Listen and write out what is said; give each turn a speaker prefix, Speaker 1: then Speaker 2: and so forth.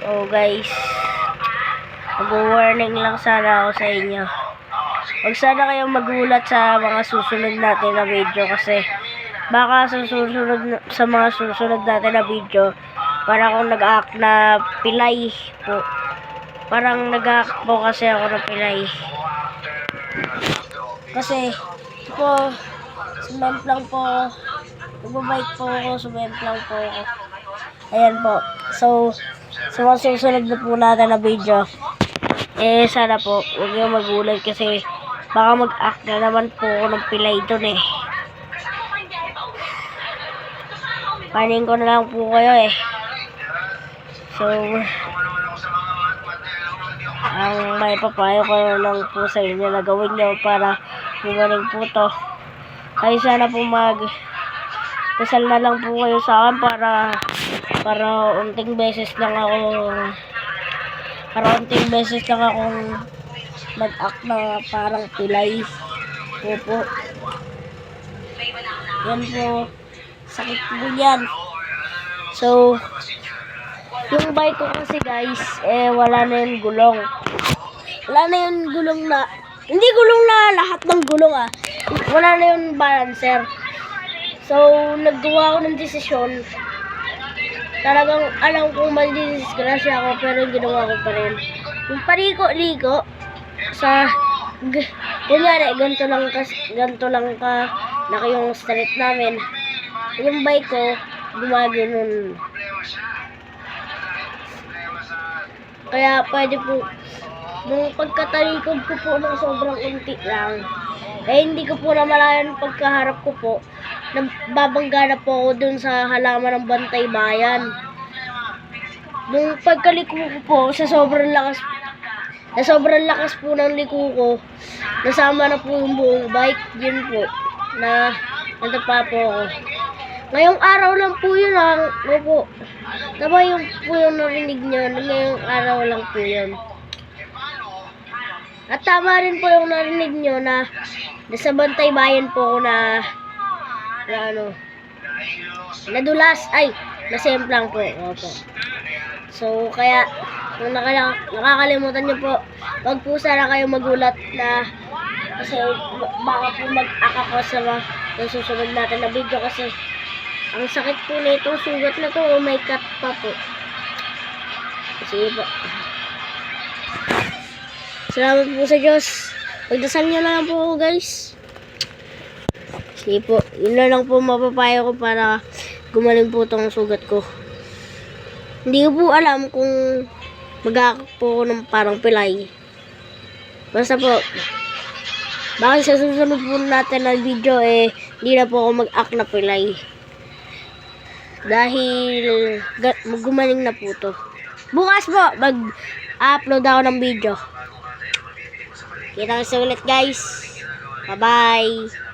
Speaker 1: So guys, mag-warning lang sana ako sa inyo. Huwag sana kayong magulat sa mga susunod natin na video kasi baka sa susunod na- sa mga susunod natin na video para akong nag-act na pilay po. Parang nag-act po kasi ako na pilay. Kasi po, sumemp lang po. Nagbabike po ako, sumemp lang po ako. Ayan po. So, sa mga susunod na po natin na video, eh, sana po, huwag niyo magulat kasi baka mag-act na naman po ako ng pilay doon eh. Panin ko na lang po kayo eh. So, ang may papayo ko na lang po sa inyo na gawin nyo para gumaling po to. Ay sana po mag dasal na lang po kayo sa akin para para unting beses lang ako para unting beses lang akong mag-act na parang pilay. Opo. Yan po. Sakit po yan. So, yung bike ko kasi guys, eh wala na yung gulong. Wala na yung gulong na, hindi gulong na lahat ng gulong ah. Wala na yung balancer. So, naggawa ako ng desisyon. Talagang alam kong madidisgrasya ako pero ginawa ko pa rin. Yung paliko-liko sa kunyari, ganito lang kas, ganito lang ka laki yung street namin. Yung bike ko, gumaganon. Kaya pwede po, nung pagkatalikod ko po ng sobrang unti lang, eh hindi ko po namalayan pagkaharap ko po, nababangga na po ako dun sa halaman ng bantay bayan. Nung pagkaliko ko po, sa sobrang lakas, sa sobrang lakas po ng liko ko, nasama na po yung buong bike, yun po, na natapa po ako. Ngayong araw lang po yun lang, po. Tama yung po yung narinig nyo, ngayong araw lang po yun. At tama rin po yung narinig nyo na nasa bantay bayan po ako na, na ano, nadulas, ay, nasemplang po. Opo. So, kaya, kung nakala, nakakalimutan nyo po, wag po sana kayo magulat na kasi baka po mag-aka ko sa mga susunod natin na video kasi ang sakit po na itong sugat na to, oh, may cut pa po. Sige po. Salamat po sa Diyos. Pagdasal niyo na lang po guys. Sige po, yun na lang po mapapayo ko para gumaling po itong sugat ko. Hindi ko po alam kung mag po ng parang pilay. Basta po, bakit sa susunod po natin na video eh, hindi na po ako mag-act na pilay. Dahil gumaling na po to. Bukas po, mag-upload ako ng video. Kita kita ulit guys. Bye-bye.